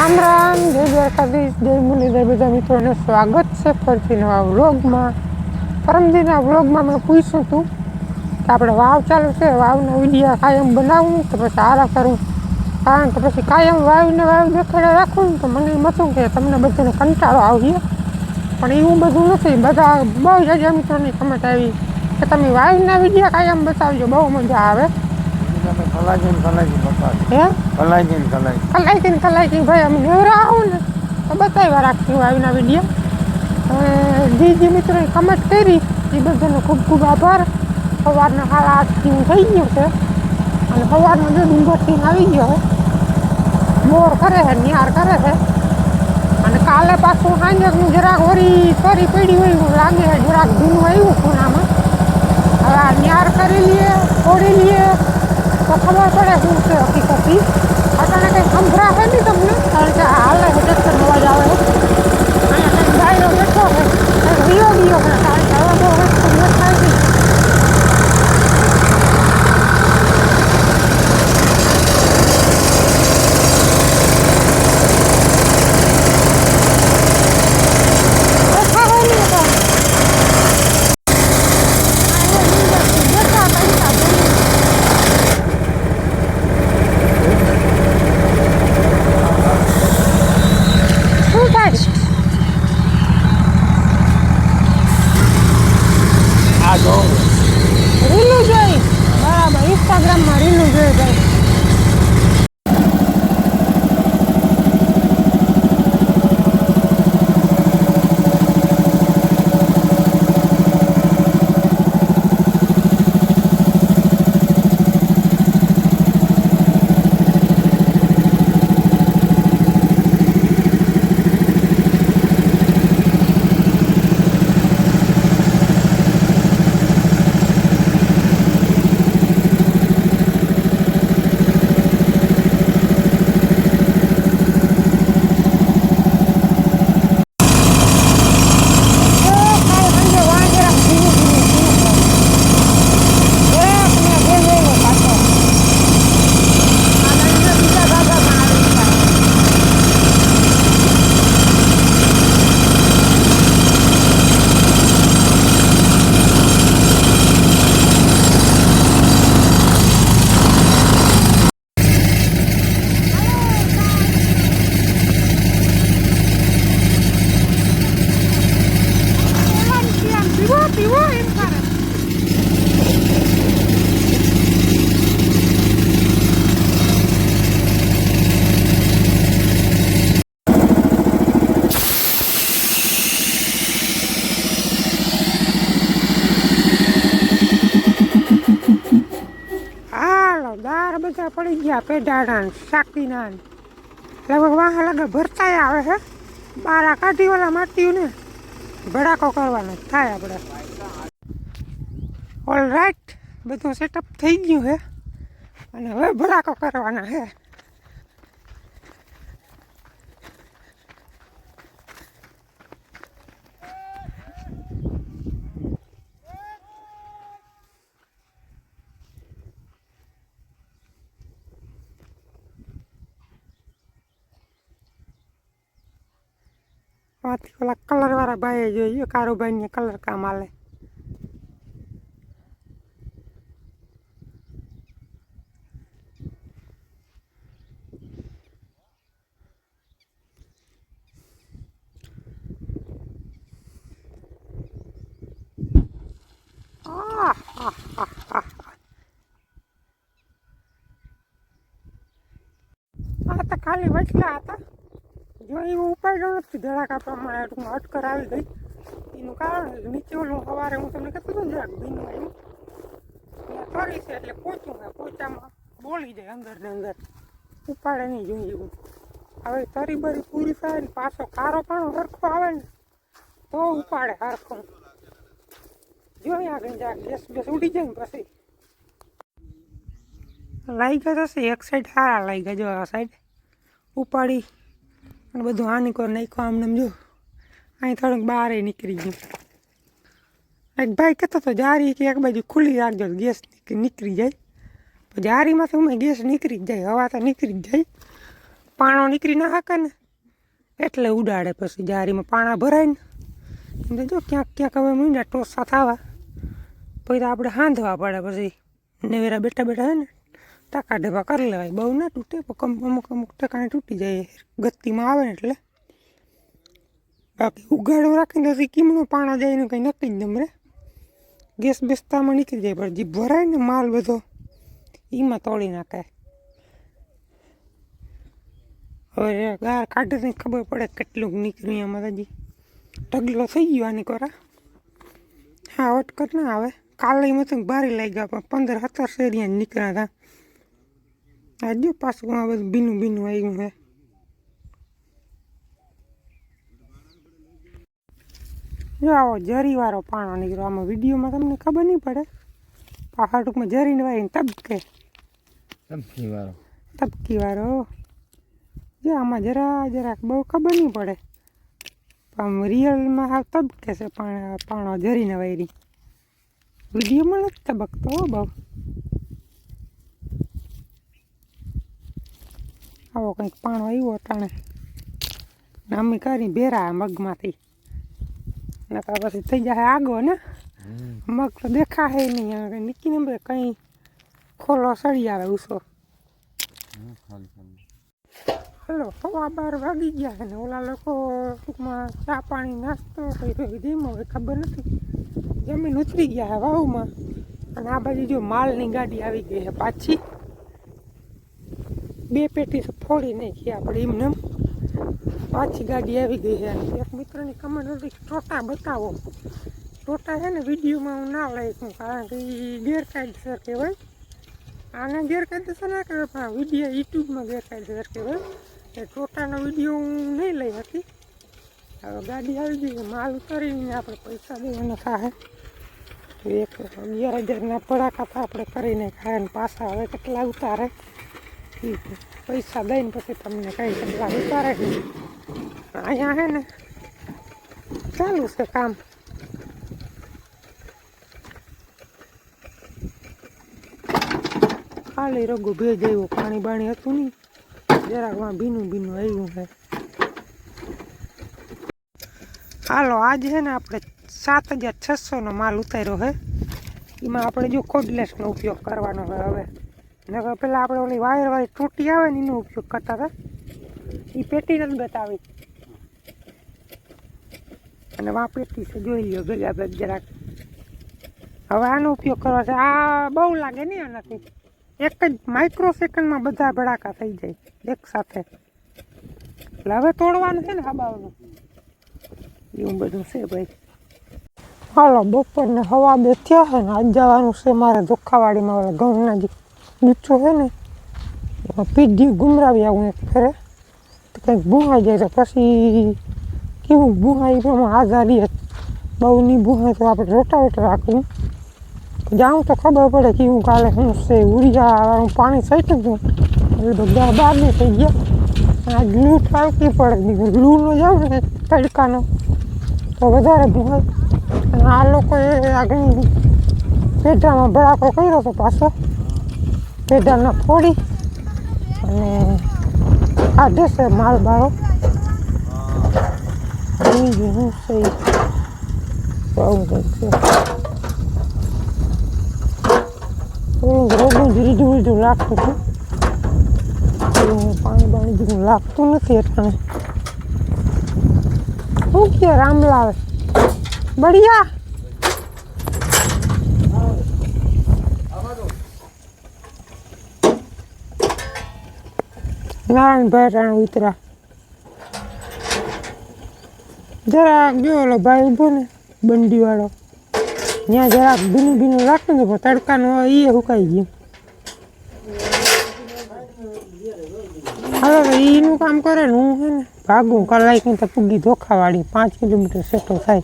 રામ રામ, જય દ્વારકાધીશ, જય મુરલીધર બધા મિત્રોને સ્વાગત છે ફરીથી નવા વ્લોગમાં. પરમદીના વ્લોગમાં મેં પૂછ્યું હતું કે આપણે વાવ ચાલુ છે, વાવના વિડીયા કાયમ બનાવું તો પછી આરા કરું? કારણ કે પછી કાયમ વાવને વાવ દેખાડે રાખું તો મને એમ હતું કે તમને બધાને કંટાળો આવીએ પણ એવું બધું નથી. બધા બહુ જાજા મિત્રોની સમજ આવી કે તમે વાવના વિડીયા કાયમ બતાવજો, બહુ મજા આવે. કલાજી કલાજી બતાવે હે? કલાજી કલાજી કલાઈકી ને કલાઈકી ભાઈ અમે નેવરા આવું ને તો બતાવ્યા આવીને આવીના વીડિયો બીજી મિત્રોએ કમેન્ટ કરી. એ બધાનો ખૂબ ખૂબ આભાર. સવારના સાડા આઠથી થઈ ગયું છે. અને સવારનો જો ડુંગરથી આવી ગયો મોર કરે છે નિહાર કરે છે. અને કાલે પાછું સાંજકનું જરાક વરી ફરી પડી હોય એવું લાગે છે જરાક ભીનું આવ્યું ખૂણામાં. હવે આ નિહાર કરી લઈએ છોડી લઈએ. તો ખબર પડે શું છે? હકીકતી અટાણે કંઈ સંભળાશે નહીં તમને? કારણ કે હાલે ટ્રેક્ટર અવાજ આવે અને કંઈક ગાયરો બેઠો છે. કંઈક રિયો બધા પડી ગયા પેઢાડા ને શાકીના. ને લગભગ વાહ લગભગ ભરતાય આવે છે બારા કાઢી માટ્યું ને ભડાકો કરવાનો થાય આપણે. ઓલ રાઈટ બધું સેટઅપ થઈ ગયું છે અને હવે ભડાકો કરવાના છે આથી ઓલા કલર વાળા ભાઈએ જોયું કારોબાઈને કલર કામ આલે આહ, આહ, આહ, આહ. આ તો ખાલી વચલા હતા જો એવું ઉપાડ્યો નથી. ધડાકા પ્રમાણે ટૂંકમાં અટકર આવી ગઈ એનું કારણ નીચે ઓલું સવારે હું તમને કહેતો હતો ને જરાક ભીનું આવ્યું તરી છે એટલે પોચું ને પોચામાં બોલી જાય અંદર ને અંદર. ઉપાડે નહીં જોઈએ એવું. હવે તરી બરી પૂરી થાય ને પાછો કારો પણ સરખો આવે ને, તો ઉપાડે સરખો જોઈએ આગળ જરાક ગેસ બેસ ઉડી જાય ને પછી. લાગ્યા જશે એક સાઈડ સારા લાગ્યા જો આ સાઈડ ઉપાડી. અને બધું હાની કરી નાખ્યું આમને આમ જો. અહીં થોડુંક બહાર નીકળી ગયું. એક ભાઈ કહેતો હતો જારી કે એક બાજુ ખુલ્લી રાખજો તો ગેસ નીક- નીકળી જાય. તો જારીમાંથી અમે ગેસ નીકળી જ જાય, હવા તો નીકળી જ જાય. પાણો નીકળી ના હાકે ને, એટલે ઉડાડે પછી જારીમાં પાણા ભરાય ને. જો ક્યાંક ક્યાંક હવે મીંડા ટોસા થવા. પછી તો આપણે હાંધવા પડે પછી. નેવેરા બેઠા બેઠા હોય ને ટાકા ઢેબા કરી લેવાય. બહુ ના તૂટે, પણ અમુક અમુક ટકાને તૂટી જાય. ગતિમાં આવે એટલે. બાકી ઉગાડો રાખીને પછી કિમનો પાણા જાય ને કંઈ નક્કી જ નમરે ગેસ બેસતામાં નીકળી જાય, પણ જે ભરાય ને માલ બધો એમાં તોડી નાખે. હવે ગાર કાઢે ને ખબર પડે કેટલું નીકળ્યું એમાં હજી. ઢગલો થઈ ગયો આની કોરા. હા, અટકટ ના આવે. કાલે મતલબ તો બારી લઈ ગયા પણ પંદર, સત્તર શેરિયા નીકળ્યા હતા. આ જો પાછું આ બધું ભીનું ભીનું આવ્યું છે જો આવો જરીવાળો પાણો નીકળ્યો આમાં વિડીયોમાં તમને ખબર નહીં પડે પાછા ટૂંકમાં જરીને વાળીને તબકે ચમકી વાળો તબકી વાળો જો આમાં જરા જરાક બહુ ખબર નહીં પડે પણ રિયલમાં હાવ તબકે છે પાણ પાણો જરીને વાયરી વિડીયોમાં નથી તબકતો હો બહુ આવો કંઈક પાણો આવ્યો ટાણે અમે કરી ભેરા મગમાંથી. નકા પછી થઈ જાય આગો ને? મગ તો દેખાય નહીં નીકળીને બે કંઈ ખોલો સળી આવે ઉસો. હલો સવા બાર વાગી ગયા છે ને ઓલા લોકો ટૂંકમાં ચા પાણી નાસ્તો ધીમો હવે ખબર નથી. જમીન ઉતરી ગયા વાવમાં. અને આ બાજુ જો માલની ગાડી આવી ગઈ છે પાછી. બે પેટી ફોડી નાખી આપણે એમને. પાછી ગાડી આવી ગઈ છે એક મિત્રની કમેન્ટ હતી ટોટા બતાવો. ટોટા છે ને, વિડીયોમાં હું ના લઈ કારણ કે એ ગેરકાયદેસર કહેવાય. આને ગેરકાયદેસર ના કહેવાય, પણ વીડિયો યુટ્યુબમાં ગેરકાયદેસર કહેવાય. એ ટોટાનો વીડિયો હું નહીં લઈ હતી હવે ગાડી આવી ગઈ માલ ઉતારીને આપણે પૈસા દેવાના થાય એક અગિયાર હજારના પડાકા આપણે કરીને ખાય ને પાછા હવે કેટલા ઉતારે? ઈ પૈસા દઈને પછી તમને કઈ કેટલા ઉતારે અહીંયા હે ને ચાલુ છે કામ. ખાલી રગો ભેજ આવ્યું, પાણી બાણી હતું નહીં. જરાકમાં ભીનું ભીનું આવ્યું છે. હાલો, આજે છે ને આપણે સાત હજાર છસોનો માલ ઉતાર્યો છે એમાં આપણે જો કોડલેસનો ઉપયોગ કરવાનો હોય હવે. નકર પહેલાં આપણે ઓલી વાયર વાળી તૂટી આવે ને એનો ઉપયોગ કરતા હતા. એ પેટી નથી બતાવી. અને વાપેટી છે, જોઈ લ્યો ભેગા ભેગ જરાક. હવે આનો ઉપયોગ કરવા છે. આ બહુ લાગે નહીં આનાથી. એક જ માઇક્રો સેકન્ડમાં બધા ભડાકા થઈ જાય, એક સાથે. એટલે હવે તોડવાનું છે ને હબાવનું એવું બધું છે ભાઈ. હાલો, બપોરને હવા બે થયા છે ને આજ જવાનું છે મારે ધોખાવાડીમાં ઓલા ઘઉંના જે નીચું છે ને પીધી ગુમરાવી આવું એક ફેરે તો કંઈક ભૂહાઈ જાય તો પછી કેવું ભૂહાઈ એ પ્રમાણે આઝાદી બહુ નહીં બુહાય તો આપણે રોટાવેટર રાખવું જાઉં તો ખબર પડે કે હું કાલે હું છે? ઉરિયાવાળું પાણી સઈટું હતું. એટલે બધા બહાર નહીં થઈ ગયા. આ લૂંટ આવતી પડે. લૂનો જાવ ને તડકાનો. તો વધારે ભૂહાય અને આ લોકોએ આગળ પેઢામાં ભડાકો કર્યો હતો પાછો. પેઢાના ફોડી અને કાઢે છે માલ બીજું શું છે? બહુ કંઈક રોગું ધીરે ધીરે લાગતું હતું. પાણી બાણી લાગતું નથી એટલે શું કે રામલાલ? બઢિયા! નારાયણભાઈ રાણ ઉતરા જરાક જો ઓલો ભાઈ ઊભો ને બંડીવાળો ત્યાં જરાક ભીનું ભીનું રાખતું ને તડકાનો એ સુકાઈ ગયું હવે એનું કામ કરે ને હું છે ને ભાગું કલાક તો પૂગી ધોખાવાળી પાંચ કિલોમીટર સેટો થાય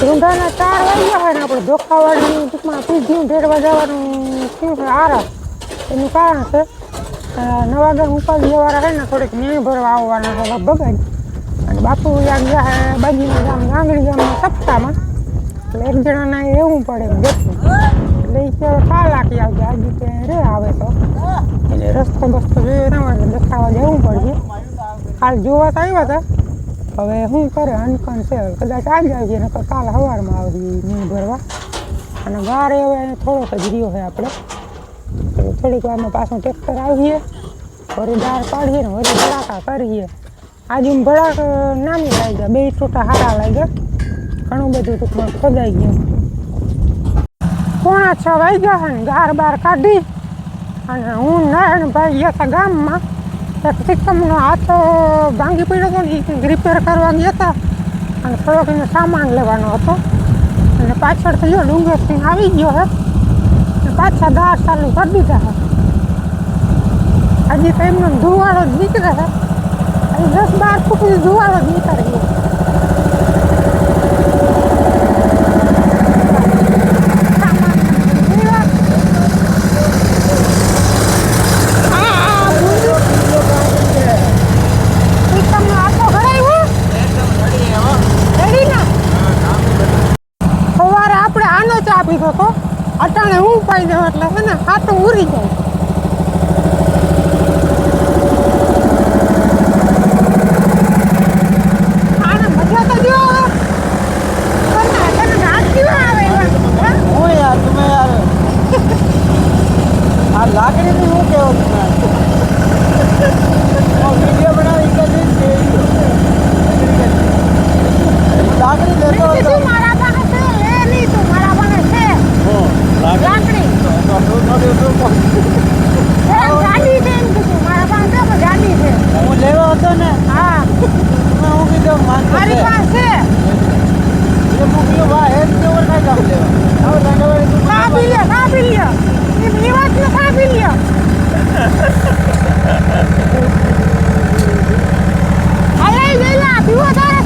રૂંધાના ચાર વાગ્યા હોય ને આપણે ધોખાવાળી ટૂંકમાં પીધ્યું ઢેરવા જવાનું છે આરામ એનું કારણ છે અ, ઉપાધિ ઉપાધિવાળા છે ને થોડીક ન્યાય ભરવા આવવાના છે બગાડ અને બાપુ યાદ જાય બાજુના ગામ ગાંગડી ગામના સપ્તાહમાં. એટલે એક જણાના એવું પડે એમ એટલે એ કે કાલ આખી આવજે આજે કે રે આવે તો. એટલે રસ્તો બસ્તો જોયો ના હોય એટલે દેખાવા જવું પડશે. કાલ જોવા તો આવ્યા હતા હવે શું કરે અનકન છે. કદાચ આજે આવીએ નકર કાલ સવારમાં આવી નહીં ભરવા. અને ગારે હવે થોડોક જ રહ્યો છે આપણે. થોડીક વારમાં પાછું ટ્રેક્ટર આવીએ, વળી દાળ પાડીએ ને વળી ભડાકા કરીએ. આજે ભડાક નાની લાગ્યા બે ટોટા સારા લાગ્યા. ઘણું બધું ટૂંકમાં ખોદાઈ ગયું. પોણા છ વાગ્યા છે ને, ગાર બાર કાઢી અને હું નારાયણભાઈ ગયા હતા ગામમાં. એક સિક્કમનો હાથો ભાંગી પડ્યો હતો ને એ રિપેર કરવા ગયા હતા અને થોડોક એનો સામાન લેવાનો હતો. અને પાછળથી જો ડુંગરસિંહ આવી ગયો અને પાછા દાળ ચાલુ કરી દીધા હે. હજી તો એમનો ધુવાળો જ નીકળે હે. દસ બાર ફૂટ ધુવાળો જ નીકળે ગયો સિસ્ટમનો આખો ઘડાવ્યો રેડી ના સવારે આપણે આનો ચા પીધો તો અટાણે હું પાઈ દઉં એટલે છે ને ખાતું ઉરી જાય આને મજા તો જો તને તને રાત કેવા આવે એવા હે? હું યાર તમે યાર આ લાકડી થી હું કેવો તમે વીડિયો બનાવી કરી છે લાકડી લેતો મેં હતો કીધું મારા પાસે છે લે નહીં તું મારા પાસે છે લાકડી એ ગાડી છે એમ કીધું મારા પાસે છે પણ ગાડી છે હું લેવો હતો ને હા હું કીધું મારી પાસે એ મૂક્યો વા હેડ કેવર કાંઈ કામ લેવા હવે રંગવાળી તું ખા પી લે ખા પી લે એ એ વાત ને ખા પી લે હાલે વેલા પીવો તારે